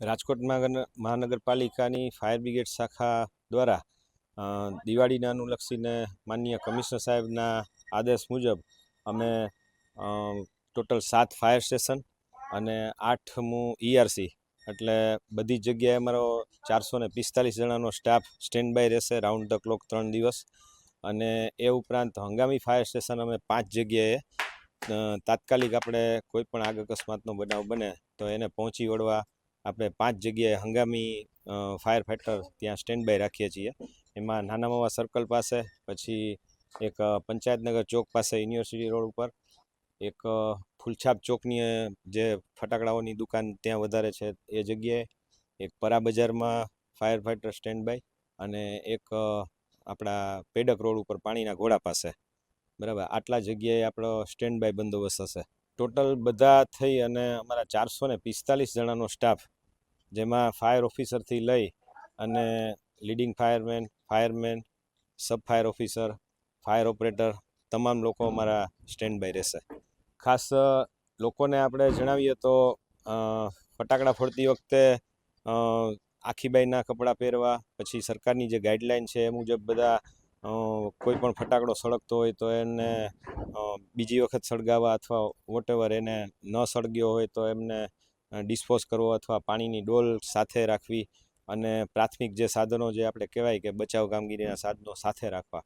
રાજકોટ મહાનગરપાલિકાની fire brigade શાખા દ્વારા દિવાળીને અનુલક્ષીને માનનીય કમિશનર સાહેબના આદેશ મુજબ અમે ટોટલ સાત ફાયર સ્ટેશન અને આઠમું ઈઆરસી એટલે બધી જગ્યાએ અમારો ચારસો ને પિસ્તાલીસ જણાનો સ્ટાફ સ્ટેન્ડ બાય રહેશે રાઉન્ડ ધ ક્લોક ત્રણ દિવસ. અને એ ઉપરાંત હંગામી ફાયર સ્ટેશન અમે પાંચ જગ્યાએ તાત્કાલિક આપણે કોઈ પણ આગ અકસ્માતનો બનાવ બને તો એને પહોંચી વળવા આપણે પાંચ જગ્યાએ હંગામી ફાયર ફાઇટર ત્યાં સ્ટેન્ડ બાય રાખીએ છીએ. એમાં નાના માવા સર્કલ પાસે, પછી એક પંચાયતનગર ચોક પાસે યુનિવર્સિટી રોડ ઉપર, એક ફૂલછાપ ચોકની જે ફટાકડાઓની દુકાન ત્યાં વધારે છે એ જગ્યાએ, એક પરા બજારમાં ફાયર ફાઇટર સ્ટેન્ડ બાય અને એક આપણા પેડક રોડ ઉપર પાણીના ઘોડા પાસે. બરાબર, આટલા જગ્યાએ આપણો સ્ટેન્ડ બાય બંદોબસ્ત હશે. ટોટલ બધા થઈ અને અમારા ચારસો ને પિસ્તાલીસ જણાનો સ્ટાફ જેમાં ફાયર ઓફિસરથી લઈ અને leading fireman fireman sub fire officer fire operator તમામ લોકો અમારા સ્ટેન્ડ બાય રહેશે. ખાસ લોકોને આપણે જણાવીએ તો ફટાકડા ફોડતી વખતે આખીબાઈના આખી બાઈના કપડાં પહેરવા, પછી સરકારની જે ગાઈડલાઈન છે એ મુજબ બધા કોઈ પણ ફટાકડો સળગતો હોય તો એને બીજી વખત સળગાવવા અથવા વોટેવર એને ન સળગ્યો હોય તો એમને ડિસ્પોઝ કરવો અથવા પાણીની ડોલ સાથે રાખવી અને પ્રાથમિક જે સાધનો જે આપણે કહેવાય કે બચાવ કામગીરીના સાધનો સાથે રાખવા.